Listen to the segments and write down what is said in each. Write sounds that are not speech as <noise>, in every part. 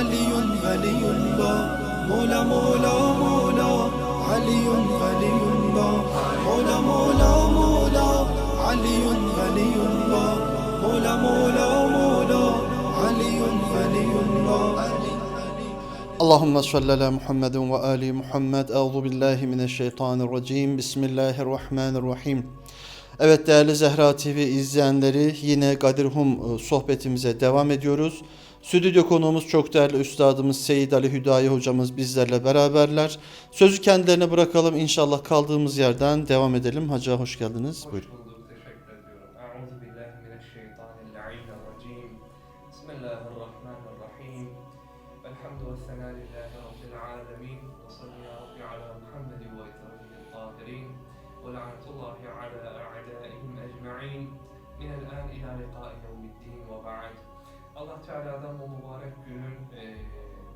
علي ولي الله مولى مولى مولى علي ولي الله مولى مولى مولى علي ولي الله مولى مولى مولى علي ولي الله Allahümme salli ala Muhammedin ve ali Muhammed. Euzu billahi mineşşeytanirracim. Bismillahirrahmanirrahim. Evet değerli Zehra TV izleyenleri yine Kadir Hum e, sohbetimize devam ediyoruz. Stüdyo konuğumuz çok değerli üstadımız Seyyid Ali Hüdayi hocamız bizlerle beraberler. Sözü kendilerine bırakalım inşallah kaldığımız yerden devam edelim. Hacı hoş geldiniz. Hoş Buyurun. bulduk, teşekkür ediyorum. Euzu billahi mineşşeytanirracim. Bismillahirrahmanirrahim. Allah Teala'dan bu mübarek günün eee,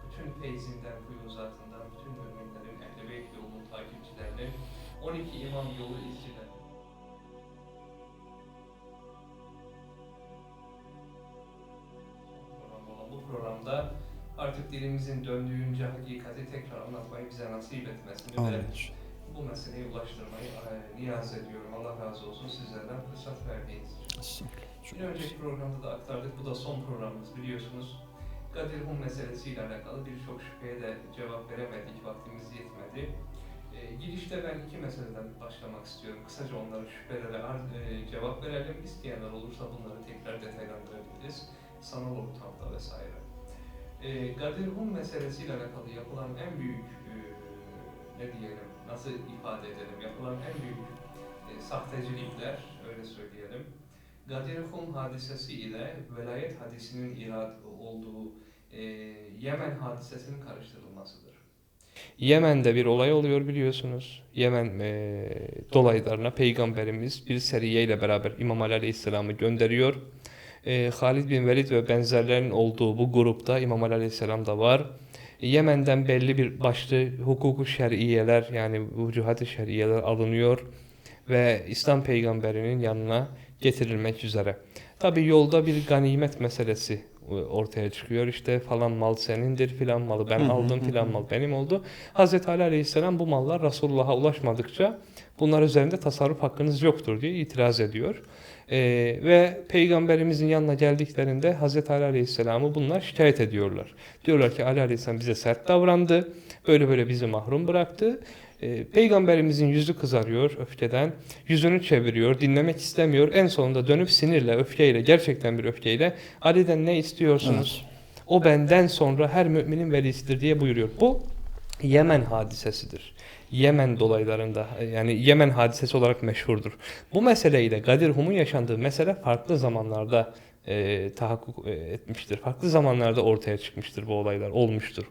bütün feyzinden, fuyuzatından, bütün müminlerin, ehl-i beyt yolunun takipçilerinin, 12 imam yolu izcilerinin, bu programda artık dilimizin döndüğünce hakikati tekrar anlatmayı bize nasip etmesini ve bu meseleyi ulaştırmayı e, niyaz ediyorum. Allah razı olsun sizlerden fırsat verdiğiniz için. Bir önceki programda da aktardık. Bu da son programımız biliyorsunuz. Kadir Hum meselesiyle alakalı birçok şüpheye de cevap veremedik. Vaktimiz yetmedi. E, girişte ben iki meseleden başlamak istiyorum. Kısaca onların şüphelere e, cevap verelim. İsteyenler olursa bunları tekrar detaylandırabiliriz. Sanal ortamda vesaire. E, Kadir Hum meselesiyle alakalı yapılan en büyük e, ne diyelim, nasıl ifade edelim, yapılan en büyük e, sahtecilikler, öyle söyleyelim. Gadir Hum hadisesi ile velayet hadisinin irad olduğu e, Yemen hadisesinin karıştırılmasıdır. Yemen'de bir olay oluyor biliyorsunuz. Yemen e, dolaylarına Peygamberimiz bir seriye ile beraber İmam Ali Aleyhisselam'ı gönderiyor. E, Halid bin Velid ve benzerlerinin olduğu bu grupta İmam Ali Aleyhisselam da var. Yemen'den belli bir başlı hukuku şer'iyeler yani vücuhat-ı şer'iyeler alınıyor ve İslam peygamberinin yanına getirilmek üzere. Tabi yolda bir ganimet meselesi e, ortaya çıkıyor. İşte falan mal senindir, filan malı ben aldım, filan mal benim oldu. Hazreti Ali Aleyhisselam bu mallar Resulullah'a ulaşmadıkça bunlar üzerinde tasarruf hakkınız yoktur diye itiraz ediyor. E, ve peygamberimizin yanına geldiklerinde Hazreti Ali Aleyhisselam'ı bunlar şikayet ediyorlar. Diyorlar ki Ali Aleyhisselam bize sert davrandı, böyle böyle bizi mahrum bıraktı. E, Peygamberimizin yüzü kızarıyor öfkeden, yüzünü çeviriyor, dinlemek istemiyor. En sonunda dönüp sinirle, öfkeyle, gerçekten bir öfkeyle Ali'den ne istiyorsunuz? O benden sonra her müminin velisidir diye buyuruyor. Bu Yemen hadisesidir. Yemen dolaylarında yani Yemen hadisesi olarak meşhurdur. Bu meseleyle Gadir Hum'un yaşandığı mesele farklı zamanlarda e, tahakkuk e, etmiştir. Farklı zamanlarda ortaya çıkmıştır bu olaylar, olmuştur.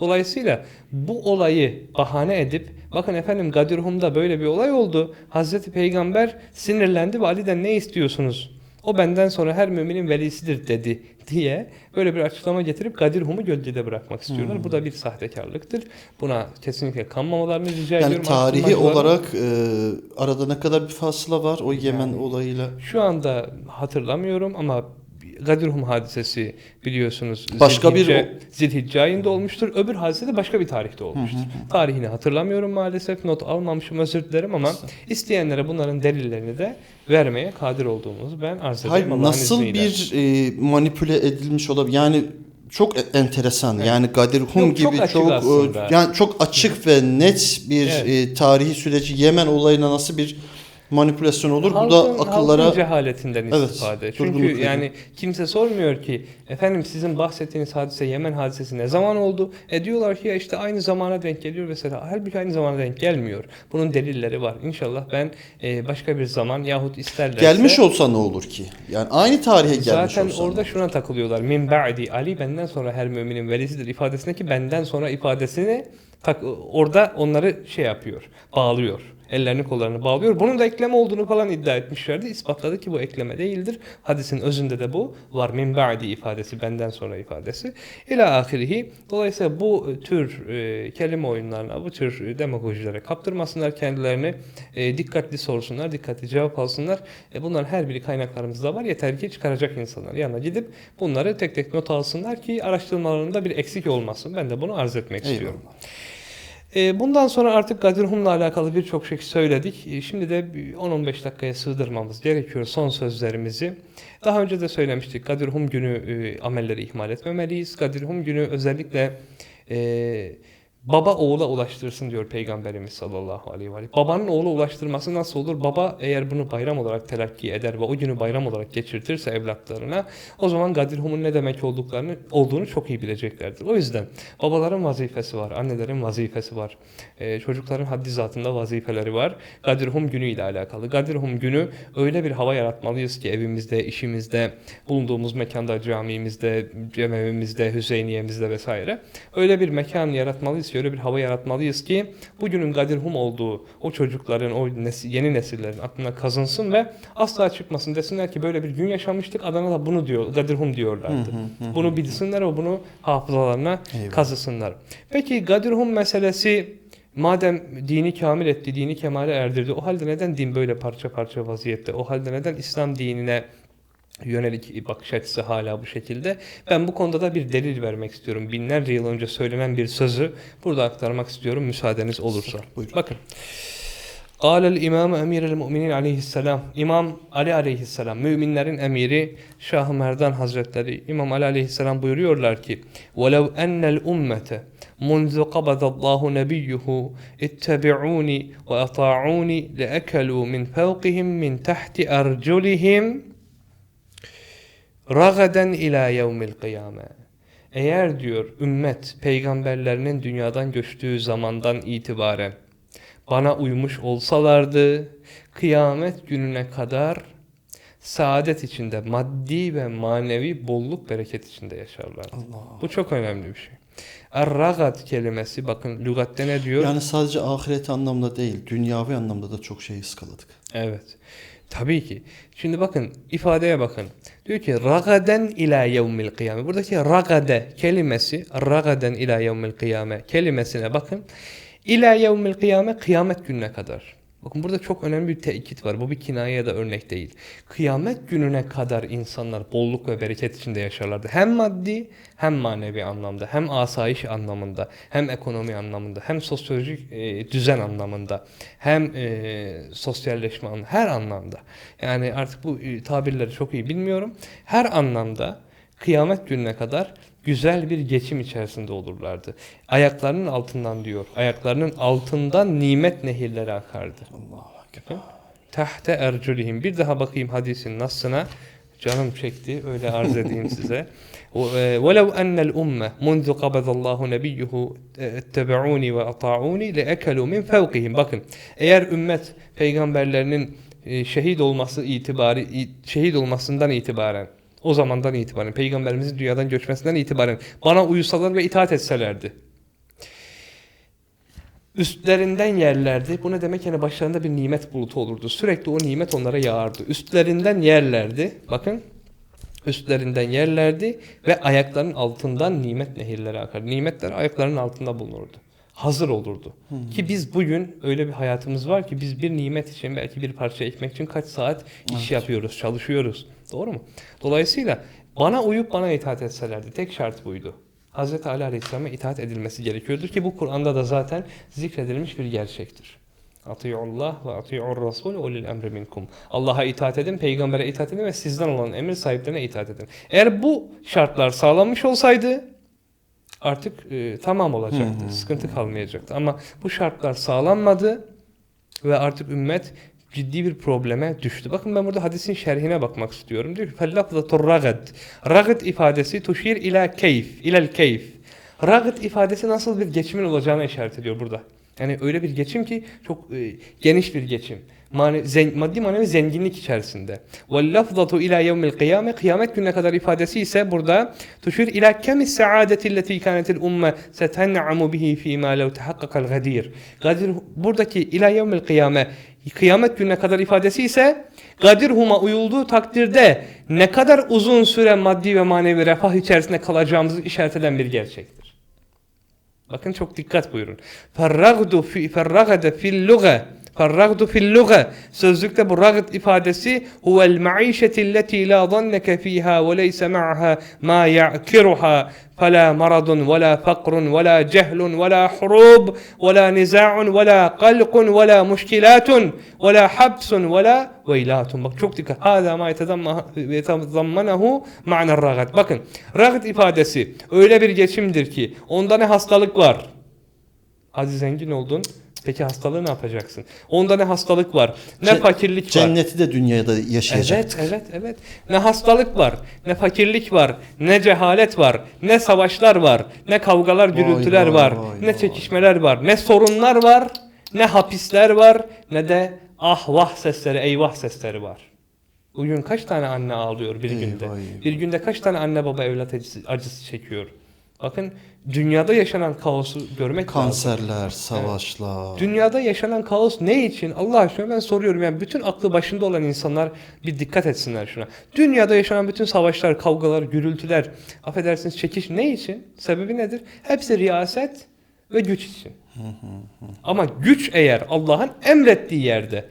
Dolayısıyla bu olayı bahane edip bakın efendim Gadir Hum'da böyle bir olay oldu. Hazreti Peygamber sinirlendi ve Ali'den ne istiyorsunuz? O benden sonra her müminin velisidir dedi diye böyle bir açıklama getirip Gadir Hum'u gölgede bırakmak istiyorlar. Bu da bir sahtekarlıktır. Buna kesinlikle kanmamalarını rica Yani ediyorum. tarihi olarak e, arada ne kadar bir fasıla var o Yemen Yani- olayıyla? Şu anda hatırlamıyorum ama Gadirhum hadisesi biliyorsunuz Başka bir Zilhicce, Zilhicce ayında olmuştur. Öbür hadise de başka bir tarihte olmuştur. Tarihini hatırlamıyorum maalesef. Not almamışım özür dilerim ama isteyenlere bunların delillerini de vermeye kadir olduğumuzu ben arz edeyim. Hayır nasıl izniyle. bir e, manipüle edilmiş olabilir? Yani çok e- enteresan. Evet. Yani Gadir Hum Yok, çok gibi açık çok, e, aslında. yani çok açık ve net bir Evet. e, tarihi süreci Yemen olayına nasıl bir manipülasyon olur? Bu da Halkın- akıllara halkın cehaletinden Evet, istifade. Çünkü yani kimse sormuyor ki efendim sizin bahsettiğiniz hadise Yemen hadisesi ne zaman oldu? E diyorlar ki ya işte aynı zamana denk geliyor mesela. Halbuki aynı zamana denk gelmiyor. Bunun delilleri var. İnşallah ben e, başka bir zaman yahut isterlerse gelmiş olsa ne olur ki? Yani aynı tarihe gelmiş Zaten olsa. orada ne olur? şuna takılıyorlar. Min ba'di Ali benden sonra her müminin velisidir ifadesindeki benden sonra ifadesini tak, orada onları şey yapıyor, bağlıyor. Ellerini kollarını bağlıyor. Bunun da ekleme olduğunu falan iddia etmişlerdi. İspatladı ki bu ekleme değildir. Hadisin özünde de bu var. Min ba'di ifadesi benden sonra ifadesi. İla ahirihi. Dolayısıyla bu tür e, kelime oyunlarına, bu tür demagojilere kaptırmasınlar kendilerini. E, dikkatli sorsunlar, dikkatli cevap alsınlar. E, bunların her biri kaynaklarımızda var. Yeter ki çıkaracak insanlar yanına gidip bunları tek tek not alsınlar ki araştırmalarında bir eksik olmasın. Ben de bunu arz etmek istiyorum. Eyvallah. E, bundan sonra artık Gadir Hum'la alakalı birçok şey söyledik. E, Şimdi de bir 10-15 dakikaya sığdırmamız gerekiyor son sözlerimizi. Daha önce de söylemiştik Gadir Hum günü e, amelleri ihmal etmemeliyiz. Gadir Hum günü özellikle e, baba oğula ulaştırsın diyor Peygamberimiz sallallahu aleyhi ve sellem. Babanın oğula ulaştırması nasıl olur? Baba eğer bunu bayram olarak telakki eder ve o günü bayram olarak geçirtirse evlatlarına o zaman Gadir Hum'un ne demek olduklarını olduğunu çok iyi bileceklerdir. O yüzden babaların vazifesi var, annelerin vazifesi var, e, çocukların haddi zatında vazifeleri var. Gadir Hum günü ile alakalı. Gadir Hum günü öyle bir hava yaratmalıyız ki evimizde, işimizde, bulunduğumuz mekanda, camimizde, cemevimizde, Hüseyiniyemizde vesaire öyle bir mekan yaratmalıyız ki, öyle bir hava yaratmalıyız ki bugünün Gadir Hum olduğu o çocukların, o nesi- yeni nesillerin aklına kazınsın ve asla çıkmasın. Desinler ki böyle bir gün yaşamıştık, Adana'da bunu diyor, Gadir Hum diyorlardı. Bunu bilsinler ve bunu hafızalarına Eyvallah. kazısınlar. Peki Gadir Hum meselesi madem dini kamil etti, dini kemale erdirdi, o halde neden din böyle parça parça vaziyette? O halde neden İslam dinine yönelik bakış açısı hala bu şekilde. Ben bu konuda da bir delil vermek istiyorum. Binlerce yıl önce söylenen bir sözü burada aktarmak istiyorum müsaadeniz olursa. Buyurun. Bakın. Kâlel İmam Emirül Müminin Aleyhisselam. İmam Ali Aleyhisselam, müminlerin emiri Şah Merdan Hazretleri İmam Ali Aleyhisselam buyuruyorlar ki: "Velev ennel ummete munzu qabadallahu nebiyyuhu ittabi'uni ve ata'uni leekelu min fawqihim min tahti arculihim ragaden ila yevmil kıyame. Eğer diyor ümmet peygamberlerinin dünyadan göçtüğü zamandan itibaren bana uymuş olsalardı kıyamet gününe kadar saadet içinde maddi ve manevi bolluk bereket içinde yaşarlar. Allah. Bu çok önemli bir şey. Er-ragad kelimesi bakın lügatte ne diyor? Yani sadece ahiret anlamda değil, dünyavi anlamda da çok şey ıskaladık. Evet. Tabii ki. Şimdi bakın ifadeye bakın. Diyor ki ragaden ila yevmil kıyame. Buradaki ragade kelimesi ragaden ila yevmil kıyame kelimesine bakın. İla yevmil kıyame kıyamet gününe kadar. Bakın burada çok önemli bir tekit var. Bu bir kinaye ya da örnek değil. Kıyamet gününe kadar insanlar bolluk ve bereket içinde yaşarlardı. Hem maddi hem manevi anlamda, hem asayiş anlamında, hem ekonomi anlamında, hem sosyolojik e, düzen anlamında, hem e, sosyalleşme anlamında, her anlamda. Yani artık bu e, tabirleri çok iyi bilmiyorum. Her anlamda kıyamet gününe kadar güzel bir geçim içerisinde olurlardı. Ayaklarının altından diyor. Ayaklarının altından nimet nehirleri akardı. Allahu Ekber. Tahte erculihim. Bir daha bakayım hadisin nasına. Canım çekti. Öyle arz edeyim size. <laughs> وَلَوْ أَنَّ الْأُمَّةِ مُنْذُ قَبَضَ اللّٰهُ نَبِيُّهُ اتَّبَعُونِ وَأَطَاعُونِ لَاَكَلُوا مِنْ فَوْقِهِمْ Bakın eğer ümmet peygamberlerinin e, şehit olması itibari i- şehit olmasından itibaren o zamandan itibaren peygamberimizin dünyadan göçmesinden itibaren bana uysalar ve itaat etselerdi. Üstlerinden yerlerdi. Bu ne demek? Yani başlarında bir nimet bulutu olurdu. Sürekli o nimet onlara yağardı. Üstlerinden yerlerdi. Bakın. Üstlerinden yerlerdi ve ayaklarının altından nimet nehirleri akar. Nimetler ayaklarının altında bulunurdu. Hazır olurdu. Ki biz bugün öyle bir hayatımız var ki biz bir nimet için belki bir parça ekmek için kaç saat iş yapıyoruz, çalışıyoruz. Doğru mu? Dolayısıyla bana uyup bana itaat etselerdi. Tek şart buydu. Hz. Ali Aleyhisselam'a itaat edilmesi gerekiyordur ki bu Kur'an'da da zaten zikredilmiş bir gerçektir. Atiyullah ve atiyur rasul ulil emri minkum. Allah'a itaat edin, peygambere itaat edin ve sizden olan emir sahiplerine itaat edin. Eğer bu şartlar sağlanmış olsaydı artık e, tamam olacaktı. Sıkıntı kalmayacaktı. Ama bu şartlar sağlanmadı ve artık ümmet ciddi bir probleme düştü. Bakın ben burada hadisin şerhine bakmak istiyorum. Diyor ki fellafzatur ragad. Ragad ifadesi tuşir ila keyf, ilel keyf. Ragad ifadesi nasıl bir geçimin olacağına işaret ediyor burada. Yani öyle bir geçim ki çok e, geniş bir geçim. Mane, zen- maddi manevi zenginlik içerisinde. Vel lafzatu ila yevmil kıyame kıyamet gününe kadar ifadesi ise burada tuşir ila kemi saadeti alleti kanetil umme seten'amu bihi fîmâ lev tehakkakal gadir. Gadir buradaki ila yevmil kıyame kıyamet gününe kadar ifadesi ise Gadir Hum'a uyulduğu takdirde ne kadar uzun süre maddi ve manevi refah içerisinde kalacağımızı işaret eden bir gerçektir. Bakın çok dikkat buyurun. Ferragdu fi ferragade fil luga Ferragdu fil luga sözlükte bu ragd ifadesi huvel maişeti alleti la zanneke fiha ve leyse ma'ha ma ya'kiruha فلا مرض ولا فقر ولا جهل ولا حروب ولا نزاع ولا قلق ولا مشكلات ولا حبس ولا ويلات bak çok dikkat هذا ما يتضمنه معنى الرغد bakın ragd ifadesi öyle bir geçimdir ki onda ne hastalık var Aziz zengin oldun peki hastalığı ne yapacaksın onda ne hastalık var ne Ce- fakirlik var Cenneti de dünyada yaşayacak. Evet, evet, evet. Ne hastalık var, ne fakirlik var, ne cehalet var, ne savaşlar var, ne kavgalar, gürültüler vay, var, vay, ne vay. çekişmeler var, ne sorunlar var, ne hapisler var, ne de ah vah sesleri, eyvah sesleri var. Bugün kaç tane anne ağlıyor bir Eyvah, günde? eyvah. Bir günde kaç tane anne baba evlat acısı, acısı çekiyor? Bakın dünyada yaşanan kaosu görmek lazım. Kanserler, savaşlar. Dünyada yaşanan kaos ne için? Allah aşkına ben soruyorum yani bütün aklı başında olan insanlar bir dikkat etsinler şuna. Dünyada yaşanan bütün savaşlar, kavgalar, gürültüler, affedersiniz çekiş ne için? Sebebi nedir? Hepsi riyaset ve güç için. Ama güç eğer Allah'ın emrettiği yerde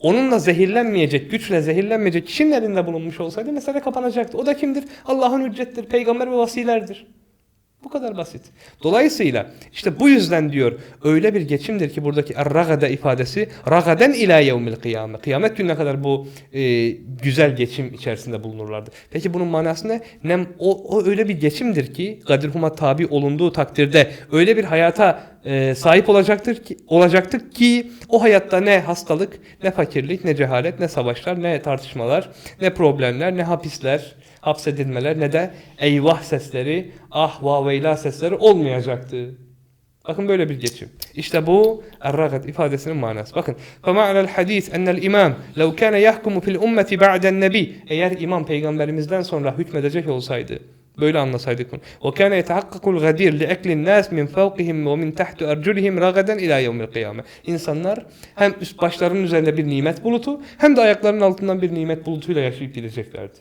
onunla zehirlenmeyecek, güçle zehirlenmeyecek kişinin elinde bulunmuş olsaydı mesele kapanacaktı. O da kimdir? Allah'ın hüccettir, peygamber ve vasilerdir. Bu kadar basit. Dolayısıyla işte bu yüzden diyor öyle bir geçimdir ki buradaki er-ragada ifadesi ragaden ila yevmil kıyame. Kıyamet gününe kadar bu e, güzel geçim içerisinde bulunurlardı. Peki bunun manası ne? Nem, o, o öyle bir geçimdir ki Gadir Hum'a tabi olunduğu takdirde öyle bir hayata e, sahip olacaktır ki olacaktık ki o hayatta ne hastalık, ne fakirlik, ne cehalet, ne savaşlar, ne tartışmalar, ne problemler, ne hapisler, hapsedilmeler ne de eyvah sesleri, ah va veyla sesleri olmayacaktı. Bakın böyle bir geçim. İşte bu er-ragad ifadesinin manası. Bakın. فَمَعْنَا الْحَدِيث اَنَّ الْاِمَامِ لَوْ كَانَ يَحْكُمُ fil ummeti بَعْدَ النَّبِي Eğer imam peygamberimizden sonra hükmedecek olsaydı, böyle anlasaydık bunu. وَكَانَ يَتَحَقَّقُ الْغَدِيرِ لِأَكْلِ النَّاسِ مِنْ فَوْقِهِمْ وَمِنْ تَحْتُ اَرْجُلِهِمْ رَغَدًا اِلَى يَوْمِ الْقِيَامَةِ İnsanlar hem üst başlarının üzerinde bir nimet bulutu hem de ayaklarının altından bir nimet bulutuyla yaşayıp gideceklerdi.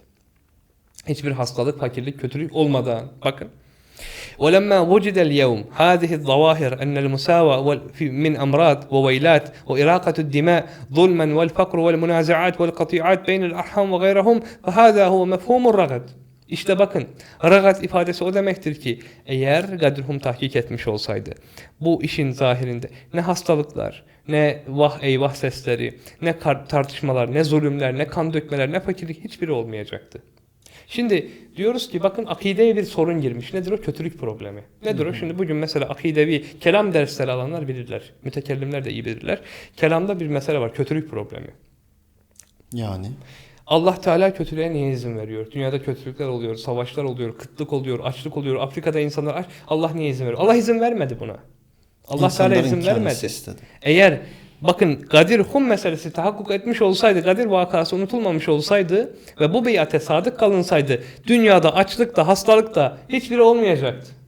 Hiçbir hastalık, fakirlik, kötülük olmadan. Bakın. ولما وجد اليوم هذه الظواهر أن المساواة وال- في- من أمراض وويلات وإراقة الدماء ظلما والفقر والمنازعات والقطيعات بين الأرحام وغيرهم فهذا هو مفهوم الرغد İşte bakın ragat ifadesi o demektir ki eğer Gadrhum tahkik etmiş olsaydı bu işin zahirinde ne hastalıklar ne vah eyvah sesleri ne kar- tartışmalar ne zulümler ne kan dökmeler ne fakirlik hiçbiri olmayacaktı. Şimdi diyoruz ki bakın akideye bir sorun girmiş. Nedir o? Kötülük problemi. Nedir o? Şimdi bugün mesela akidevi kelam dersleri alanlar bilirler. Mütekellimler de iyi bilirler. Kelamda bir mesele var. Kötülük problemi. Yani Allah Teala kötülüğe niye izin veriyor? Dünyada kötülükler oluyor, savaşlar oluyor, kıtlık oluyor, açlık oluyor. Afrika'da insanlar aç. Allah niye izin veriyor? Allah izin vermedi buna. Allah Teala insanların izin kendisi vermedi. istedi. Eğer bakın Gadir Hum meselesi tahakkuk etmiş olsaydı, Gadir vakası unutulmamış olsaydı ve bu beyate sadık kalınsaydı dünyada açlıkta, hastalıkta hiçbiri olmayacaktı.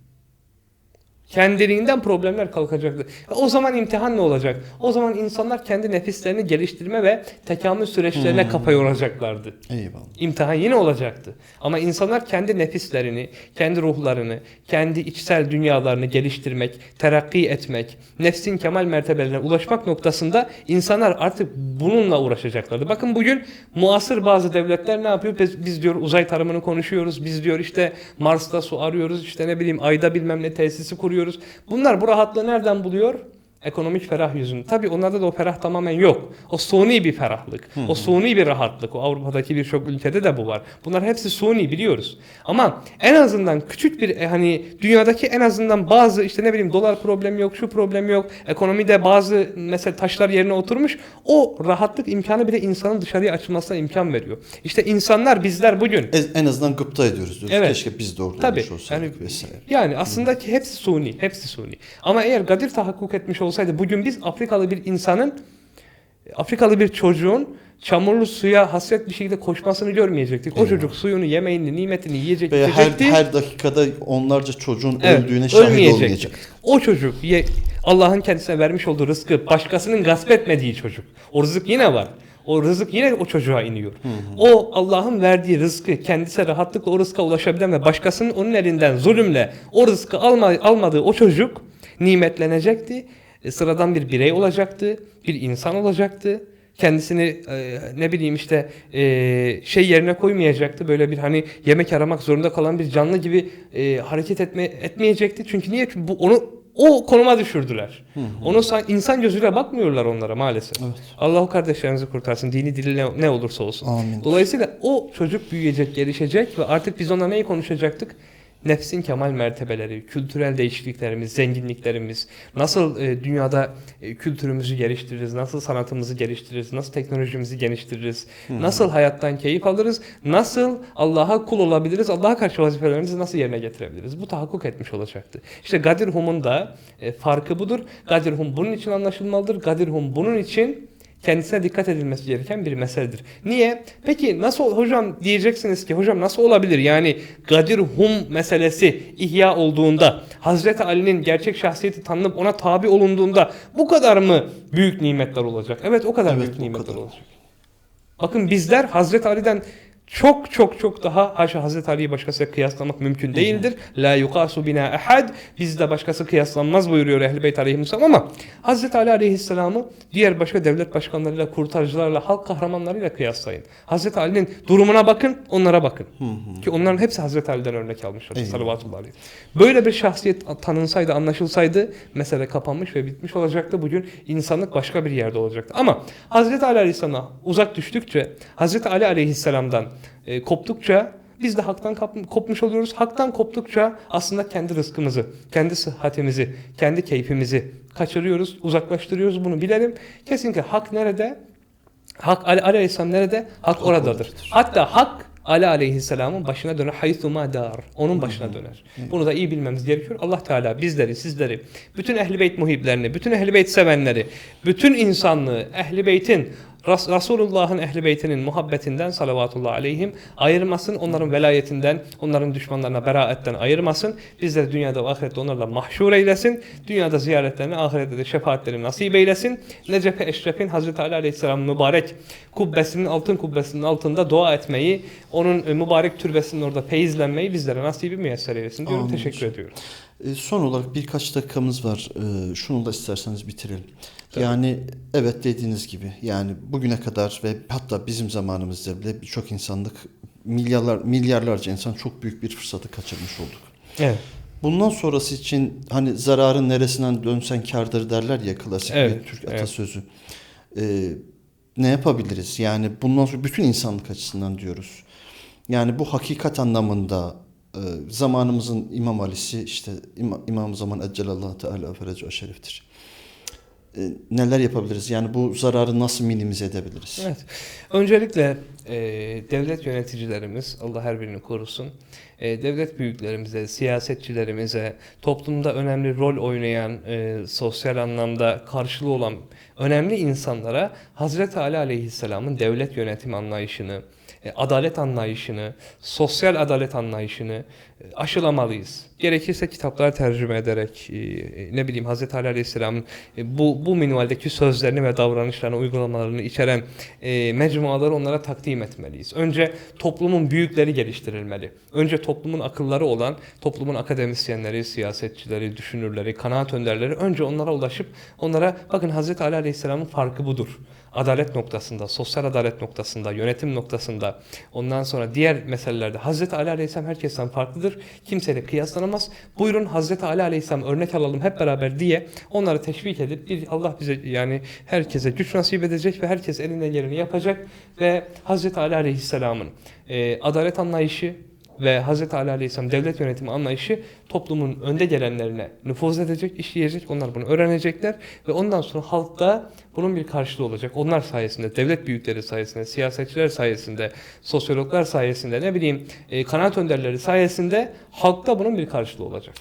Kendiliğinden problemler kalkacaktı. O zaman imtihan ne olacak? O zaman insanlar kendi nefislerini geliştirme ve tekamül süreçlerine Hmm. kafa yoracaklardı. Eyvallah. İmtihan yine olacaktı. Ama insanlar kendi nefislerini, kendi ruhlarını, kendi içsel dünyalarını geliştirmek, terakki etmek, nefsin kemal mertebelerine ulaşmak noktasında insanlar artık bununla uğraşacaklardı. Bakın bugün muasır bazı devletler ne yapıyor? Biz, biz diyor uzay tarımını konuşuyoruz. Biz diyor işte Mars'ta su arıyoruz. işte ne bileyim ayda bilmem ne tesisi kuruyoruz. Bunlar bu rahatlığı nereden buluyor? Ekonomik ferah yüzünden. Tabii onlarda da o ferah tamamen yok. O suni bir ferahlık. O suni bir rahatlık. O Avrupa'daki birçok ülkede de bu var. Bunlar hepsi suni biliyoruz. Ama en azından küçük bir e, hani dünyadaki en azından bazı işte ne bileyim dolar problemi yok, şu problemi yok. Ekonomide bazı mesela taşlar yerine oturmuş. O rahatlık imkanı bile insanın dışarıya açılmasına imkan veriyor. İşte insanlar bizler bugün En azından gıpta ediyoruz. Diyoruz. Evet. Keşke biz de orada Tabii. olmuş olsaydık Yani, vesaire. yani aslında ki hepsi suni, hepsi suni. Ama eğer Gadir tahakkuk etmiş olsaydı bugün biz Afrikalı bir insanın Afrikalı bir çocuğun çamurlu suya hasret bir şekilde koşmasını görmeyecektik. O çocuk suyunu, yemeğini, nimetini yiyecek, Ve her, her dakikada onlarca çocuğun Evet, öldüğüne şahit ölmeyecek. olmayacak. O çocuk Allah'ın kendisine vermiş olduğu rızkı başkasının gasp etmediği çocuk. O rızık yine var. O rızık yine o çocuğa iniyor. O Allah'ın verdiği rızkı kendisi rahatlıkla o rızka ulaşabilen ve başkasının onun elinden zulümle o rızkı alma, almadığı o çocuk nimetlenecekti. E, Sıradan bir birey olacaktı. Bir insan olacaktı. Kendisini e, ne bileyim işte e, şey yerine koymayacaktı. Böyle bir hani yemek aramak zorunda kalan bir canlı gibi e, hareket etme, etmeyecekti. Çünkü niye? Çünkü bu onu o konuma düşürdüler. Onu san- insan gözüyle bakmıyorlar onlara maalesef. Evet. Allah o kardeşlerimizi kurtarsın. Dini dili ne, ne olursa olsun. Amin. Dolayısıyla o çocuk büyüyecek, gelişecek ve artık biz ona neyi konuşacaktık? Nefsin kemal mertebeleri, kültürel değişikliklerimiz, zenginliklerimiz, nasıl e, dünyada e, kültürümüzü geliştiririz, nasıl sanatımızı geliştiririz, nasıl teknolojimizi geliştiririz, nasıl hayattan keyif alırız, nasıl Allah'a kul olabiliriz, Allah'a karşı vazifelerimizi nasıl yerine getirebiliriz. Bu tahakkuk etmiş olacaktı. İşte Gadir Hum'un da e, farkı budur. Gadir Hum bunun için anlaşılmalıdır. Gadir Hum bunun için kendisine dikkat edilmesi gereken bir meseledir. Niye? Peki nasıl hocam diyeceksiniz ki hocam nasıl olabilir? Yani Gadir Hum meselesi ihya olduğunda Hazreti Ali'nin gerçek şahsiyeti tanınıp ona tabi olunduğunda bu kadar mı büyük nimetler olacak? Evet o kadar Evet, büyük nimetler kadar. olacak. Bakın bizler Hazreti Ali'den çok çok çok daha haşa Hazreti Ali'yi başkasıyla kıyaslamak mümkün değildir. La yukasu bina ahad. Bizde başkası kıyaslanmaz buyuruyor Ehl-i Beyt aleyhisselam ama Hazreti Ali aleyhisselamı diğer başka devlet başkanlarıyla, kurtarıcılarla, halk kahramanlarıyla kıyaslayın. Hazreti Ali'nin durumuna bakın, onlara bakın. Ki onların hepsi Hazreti Ali'den örnek almışlar. Eyvallah. Salavatullah aleyhi. Böyle bir şahsiyet tanınsaydı, anlaşılsaydı mesele kapanmış ve bitmiş olacaktı. Bugün insanlık başka bir yerde olacaktı. Ama Hazreti Ali Aleyhisselam'a uzak düştükçe, Hazreti Ali Aleyhisselam'dan e, koptukça biz de haktan kopmuş oluyoruz. Haktan koptukça aslında kendi rızkımızı, kendi sıhhatimizi, kendi keyfimizi kaçırıyoruz, uzaklaştırıyoruz. Bunu bilelim. Kesinlikle hak nerede? Hak Ali, Aleyhisselam nerede? Hak, oradadır. oradadır. Hatta hak Ali Aleyhisselam'ın başına döner. Haythuma dar. Onun başına döner. Bunu da iyi bilmemiz gerekiyor. Allah Teala bizleri, sizleri, bütün Ehl-i Beyt muhiblerini, bütün Ehl-i Beyt sevenleri, bütün insanlığı, Ehl-i Beyt'in Ras- Resulullah'ın Ehl-i Beyt'inin muhabbetinden salavatullah aleyhim ayırmasın. Onların velayetinden, onların düşmanlarına beraetten ayırmasın. Bizleri dünyada ve ahirette onlarla mahşur eylesin. Dünyada ziyaretlerini, ahirette de şefaatlerini nasip eylesin. Necef-i Eşref'in Hazreti Ali Aleyhisselam'ın mübarek kubbesinin, altın kubbesinin altında dua etmeyi, onun mübarek türbesinin orada feyizlenmeyi bizlere nasibi müyesser eylesin diyorum. Amin. Teşekkür ediyorum. E, Son olarak birkaç dakikamız var. E, Şunu da isterseniz bitirelim. Yani evet dediğiniz gibi yani bugüne kadar ve hatta bizim zamanımızda bile birçok insanlık milyarlar milyarlarca insan çok büyük bir fırsatı kaçırmış olduk. Evet. Bundan sonrası için hani zararın neresinden dönsen kârdır derler ya klasik Evet, bir Türk evet. atasözü. E, ne yapabiliriz? Yani bundan sonra bütün insanlık açısından diyoruz. Yani bu hakikat anlamında zamanımızın İmam Ali'si işte İma- İmam Zaman Eccelallah Teala Ferecu Şerif'tir. E, neler yapabiliriz? Yani bu zararı nasıl minimize edebiliriz? Evet. Öncelikle e, devlet yöneticilerimiz, Allah her birini korusun, e, devlet büyüklerimize, siyasetçilerimize, toplumda önemli rol oynayan, e, sosyal anlamda karşılığı olan önemli insanlara Hazreti Ali Aleyhisselam'ın devlet yönetim anlayışını, adalet anlayışını, sosyal adalet anlayışını e, aşılamalıyız. Gerekirse kitaplar tercüme ederek, e, e, ne bileyim Hazreti Ali Aleyhisselam'ın e, bu, bu minvaldeki sözlerini ve davranışlarını, uygulamalarını içeren e, mecmuaları onlara takdim etmeliyiz. Önce toplumun büyükleri geliştirilmeli. Önce toplumun akılları olan, toplumun akademisyenleri, siyasetçileri, düşünürleri, kanaat önderleri önce onlara ulaşıp onlara bakın Hazreti Ali Aleyhisselam'ın farkı budur. Adalet noktasında, sosyal adalet noktasında, yönetim noktasında, ondan sonra diğer meselelerde Hazreti Ali Aleyhisselam herkesten farklıdır. Kimseyle kıyaslanamaz. Buyurun Hazreti Ali Aleyhisselam örnek alalım hep beraber diye onları teşvik edip bir Allah bize yani herkese güç nasip edecek ve herkes elinden geleni yapacak ve Hazreti Ali Aleyhisselam'ın e, adalet anlayışı ve Hz. Ali Aleyhisselam devlet yönetimi anlayışı toplumun önde gelenlerine nüfuz edecek, işleyecek. Onlar bunu öğrenecekler ve ondan sonra halkta bunun bir karşılığı olacak. Onlar sayesinde, devlet büyükleri sayesinde, siyasetçiler sayesinde, sosyologlar sayesinde, ne bileyim e, kanaat önderleri sayesinde halkta bunun bir karşılığı olacak.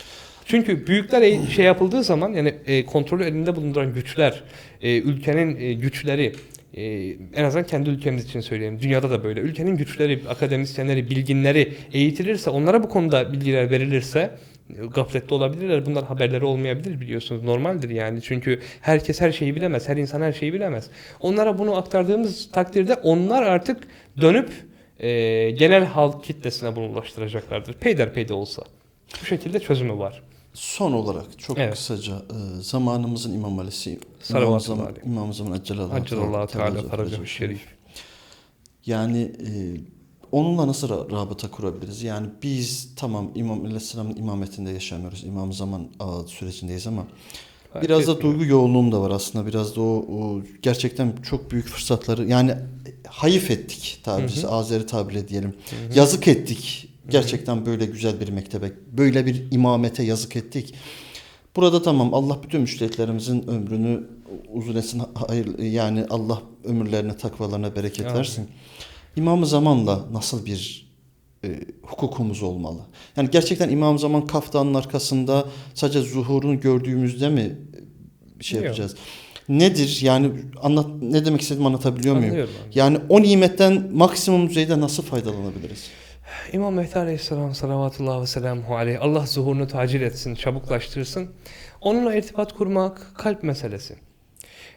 Çünkü büyükler e- şey yapıldığı zaman yani e, kontrolü elinde bulunduran güçler, e, ülkenin e, güçleri, e, en azından kendi ülkemiz için söyleyeyim. Dünyada da böyle. Ülkenin güçleri, akademisyenleri, bilginleri eğitilirse, onlara bu konuda bilgiler verilirse e, gafletli olabilirler. Bunlar haberleri olmayabilir biliyorsunuz. Normaldir yani. Çünkü herkes her şeyi bilemez. Her insan her şeyi bilemez. Onlara bunu aktardığımız takdirde onlar artık dönüp e, genel halk kitlesine bunu ulaştıracaklardır. Peyderpey de olsa. Bu şekilde çözümü var. Son olarak çok Evet. kısaca e, zamanımızın İmam Ali'si İmam Zaman. İmam Zaman Teala faracahu şerif. Yani e, onunla nasıl ra- rabıta kurabiliriz? Yani biz tamam İmam Aleyhisselam'ın imametinde yaşamıyoruz. İmam Zaman ağı sürecindeyiz ama biraz da duygu yoğunluğum da var aslında. Biraz da o, o gerçekten çok büyük fırsatları yani hayıf ettik tabirisi Azeri tabirle diyelim. Yazık ettik. Gerçekten böyle güzel bir mektebe, böyle bir imamete yazık ettik. Burada tamam Allah bütün müştehitlerimizin ömrünü uzun etsin. Hayır, yani Allah ömürlerine, takvalarına bereket Amin. versin. İmam-ı Zaman'la nasıl bir e, hukukumuz olmalı? Yani gerçekten İmam-ı Zaman kaftanın arkasında sadece zuhurunu gördüğümüzde mi e, şey Yok. yapacağız? Nedir? Yani anlat ne demek istediğimi anlatabiliyor muyum? Anlıyorum abi. Yani o nimetten maksimum düzeyde nasıl faydalanabiliriz? İmam Mehdi Aleyhisselam salavatullah ve selamuhu aleyh Allah zuhurunu tacil etsin, çabuklaştırsın. Onunla irtibat kurmak kalp meselesi.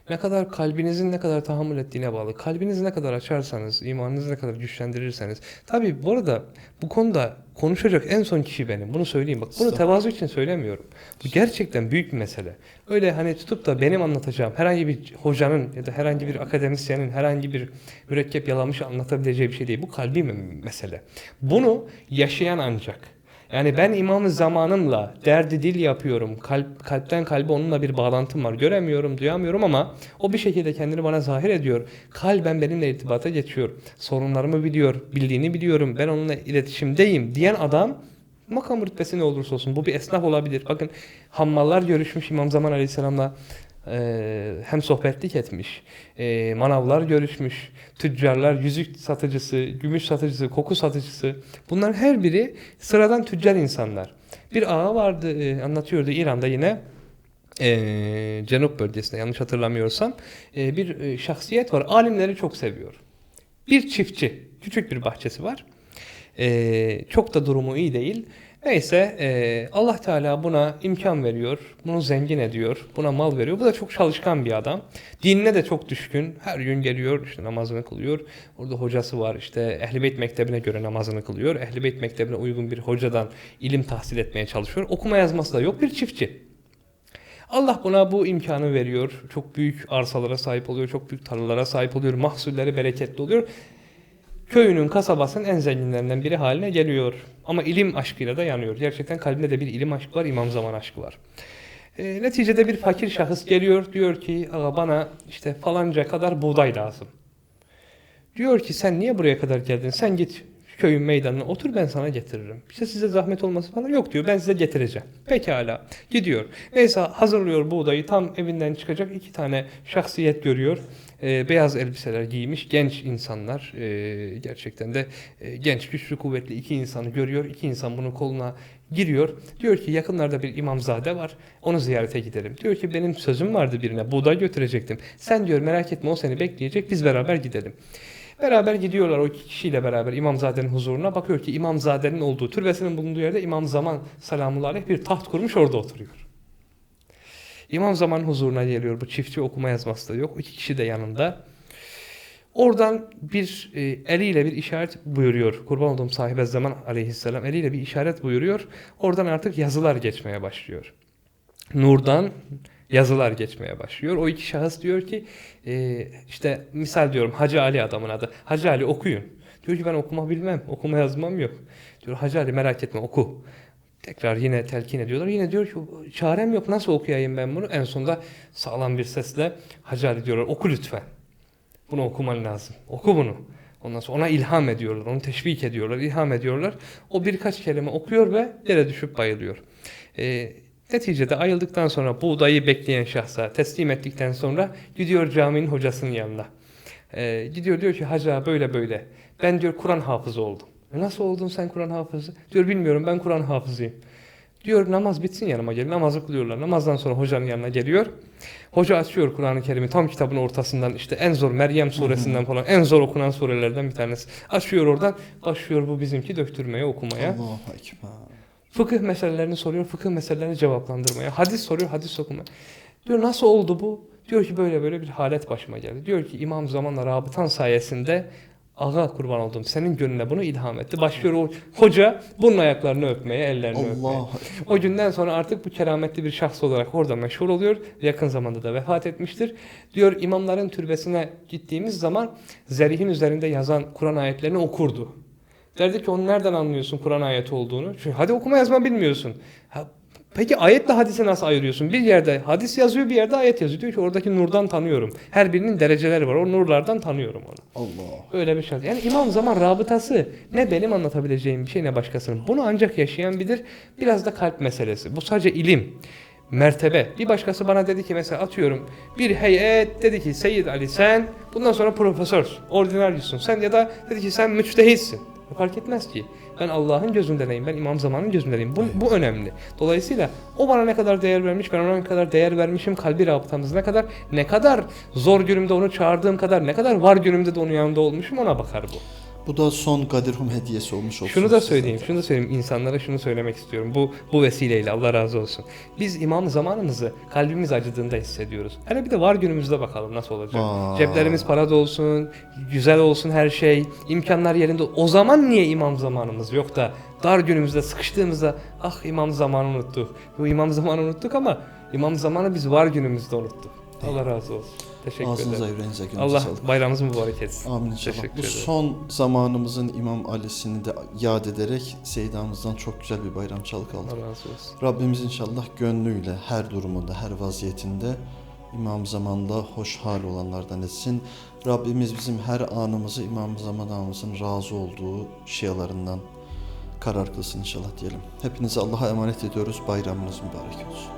Ne kadar kalbinizin ne kadar tahammül ettiğine bağlı. Kalbinizi ne kadar açarsanız, imanınızı ne kadar güçlendirirseniz. Tabii bu arada bu konuda konuşacak en son kişi benim. Bunu söyleyeyim. Bak bunu tevazu için söylemiyorum. Bu gerçekten büyük bir mesele. Öyle hani tutup da benim anlatacağım herhangi bir hocanın ya da herhangi bir akademisyenin herhangi bir mürekkep yalamış anlatabileceği bir şey değil. Bu kalbi me- mesele. Bunu yaşayan ancak. Yani ben imamı zamanımla derdi dil yapıyorum. Kalp, kalpten kalbe onunla bir bağlantım var. Göremiyorum, duyamıyorum ama o bir şekilde kendini bana zahir ediyor. Kalben benimle irtibata geçiyor. Sorunlarımı biliyor, bildiğini biliyorum. Ben onunla iletişimdeyim diyen adam makam rütbesi ne olursa olsun. Bu bir esnaf olabilir. Bakın hammallar görüşmüş İmam Zaman Aleyhisselam'la eee, hem sohbetlik etmiş. Eee, manavlar görüşmüş. Tüccarlar, yüzük satıcısı, gümüş satıcısı, koku satıcısı. Bunların her biri sıradan tüccar insanlar. Bir ağa vardı eee, anlatıyordu İran'da yine eee Cenup bölgesinde yanlış hatırlamıyorsam eee, bir eee, şahsiyet var. Alimleri çok seviyor. Bir çiftçi. Küçük bir bahçesi var. Eee, çok da durumu iyi değil. Neyse eee, Allah Teala buna imkan veriyor. Bunu zengin ediyor. Buna mal veriyor. Bu da çok çalışkan bir adam. Dinine de çok düşkün. Her gün geliyor işte namazını kılıyor. Orada hocası var işte Ehl-i Mektebi'ne göre namazını kılıyor. Ehl-i Mektebi'ne uygun bir hocadan ilim tahsil etmeye çalışıyor. Okuma yazması da yok bir çiftçi. Allah buna bu imkanı veriyor. Çok büyük arsalara sahip oluyor. Çok büyük tarlalara sahip oluyor. Mahsulleri bereketli oluyor. Köyünün, kasabasının en zenginlerinden biri haline geliyor. Ama ilim aşkıyla da yanıyor. Gerçekten kalbinde de bir ilim aşkı var, imam zaman aşkı var. E, neticede bir fakir şahıs geliyor. Diyor ki Ağa bana işte falanca kadar buğday lazım. Diyor ki sen niye buraya kadar geldin? Sen git köyün meydanına otur ben sana getiririm. İşte size zahmet olması falan yok diyor. Ben size getireceğim. Pekala. Gidiyor. Neyse hazırlıyor buğdayı. Tam evinden çıkacak iki tane şahsiyet görüyor. Ee, beyaz elbiseler giymiş genç insanlar. Ee, gerçekten de e, genç, güçlü, kuvvetli iki insanı görüyor. İki insan bunun koluna giriyor. Diyor ki yakınlarda bir imamzade var. Onu ziyarete gidelim. Diyor ki benim sözüm vardı birine. Buğday götürecektim. Sen diyor merak etme o seni bekleyecek. Biz beraber gidelim. Beraber gidiyorlar o iki kişiyle beraber İmamzade'nin huzuruna. Bakıyor ki İmamzade'nin olduğu, türbesinin bulunduğu yerde İmam Zaman selamullahi aleyh bir taht kurmuş orada oturuyor. İmam Zaman huzuruna geliyor. Bu çiftçi okuma yazması da yok. İki kişi de yanında. Oradan bir e, eliyle bir işaret buyuruyor. Kurban olduğum sahibe zaman aleyhisselam eliyle bir işaret buyuruyor. Oradan artık yazılar geçmeye başlıyor. Nurdan yazılar geçmeye başlıyor. O iki şahıs diyor ki e, işte misal diyorum Hacı Ali adamın adı. Hacı Ali okuyun. Diyor ki ben okuma bilmem. Okuma yazmam yok. Diyor Hacı Ali merak etme oku. Tekrar yine telkin ediyorlar. Yine diyor ki çarem yok nasıl okuyayım ben bunu? En sonunda sağlam bir sesle Hacı Ali diyorlar oku lütfen. Bunu okuman lazım. Oku bunu. Ondan sonra ona ilham ediyorlar. Onu teşvik ediyorlar. ilham ediyorlar. O birkaç kelime okuyor ve yere düşüp bayılıyor. Ee, neticede ayıldıktan sonra buğdayı bekleyen şahsa teslim ettikten sonra gidiyor caminin hocasının yanına. Ee, gidiyor diyor ki hacı böyle böyle. Ben diyor Kur'an hafızı oldum. "E nasıl oldun sen Kur'an hafızı? Diyor bilmiyorum ben Kur'an hafızıyım. Diyor namaz bitsin yanıma gel. Namazı kılıyorlar. Namazdan sonra hocanın yanına geliyor. Hoca açıyor Kur'an-ı Kerim'i tam kitabın ortasından işte en zor Meryem suresinden falan en zor okunan surelerden bir tanesi. Açıyor oradan başlıyor bu bizimki döktürmeye okumaya. Allahu Ekber. Fıkıh meselelerini soruyor, fıkıh meselelerini cevaplandırmaya. Hadis soruyor, hadis okumaya. Diyor nasıl oldu bu? Diyor ki böyle böyle bir halet başıma geldi. Diyor ki İmam Zamanla Rabıtan sayesinde Ağa kurban oldum. Senin gönlüne bunu ilham etti. Başlıyor o hoca bunun ayaklarını öpmeye, ellerini öpmeye. Allahu O günden sonra artık bu kerametli bir şahs olarak orada meşhur oluyor. Yakın zamanda da vefat etmiştir. Diyor imamların türbesine gittiğimiz zaman zerihin üzerinde yazan Kur'an ayetlerini okurdu. Derdi ki onu nereden anlıyorsun Kur'an ayeti olduğunu? Çünkü hadi okuma yazma bilmiyorsun. Ha, peki ayetle hadisi nasıl ayırıyorsun? Bir yerde hadis yazıyor bir yerde ayet yazıyor. Diyor ki oradaki nurdan tanıyorum. Her birinin dereceleri var. O nurlardan tanıyorum onu. Allah. Öyle bir şey. Yani imam zaman rabıtası ne benim anlatabileceğim bir şey ne başkasının. Bunu ancak yaşayan bilir. Biraz da kalp meselesi. Bu sadece ilim. Mertebe. Bir başkası bana dedi ki mesela atıyorum bir heyet dedi ki Seyyid Ali sen bundan sonra profesörsün, ordinaryusun. Sen ya da dedi ki sen müçtehitsin. Fark etmez ki. Ben Allah'ın gözündeneyim, ben İmam Zaman'ın gözündeneyim. Bu, bu önemli. Dolayısıyla o bana ne kadar değer vermiş, ben ona ne kadar değer vermişim, kalbi rabıtamız ne kadar, ne kadar zor günümde onu çağırdığım kadar, ne kadar var günümde de onun yanında olmuşum ona bakar bu. Bu da son Kadirhum hediyesi olmuş olsun. Şunu da söyleyeyim, şunu da söyleyeyim. İnsanlara şunu söylemek istiyorum. Bu bu vesileyle Allah razı olsun. Biz imam zamanımızı kalbimiz acıdığında hissediyoruz. Hele bir de var günümüzde bakalım nasıl olacak. Vay. Ceplerimiz para olsun, güzel olsun her şey, imkanlar yerinde. O zaman niye imam zamanımız yok da dar günümüzde sıkıştığımızda ah imam zamanı unuttuk. Bu imam zamanı unuttuk ama imam zamanı biz var günümüzde unuttuk. Allah razı olsun. Teşekkür Ağzınıza ederim. yüreğinize gönlünüze Allah sağlık. bayramımızı mübarek etsin. Amin inşallah. Teşekkür Bu ederim. son zamanımızın İmam Ali'sini de yad ederek Seyyidamızdan çok güzel bir bayram çalık aldık. Allah razı olsun. Rabbimiz inşallah gönlüyle her durumunda, her vaziyetinde İmam Zaman'la hoş hal olanlardan etsin. Rabbimiz bizim her anımızı İmam Zaman anımızın razı olduğu şialarından karar kılsın inşallah diyelim. Hepinizi Allah'a emanet ediyoruz. Bayramınız mübarek olsun.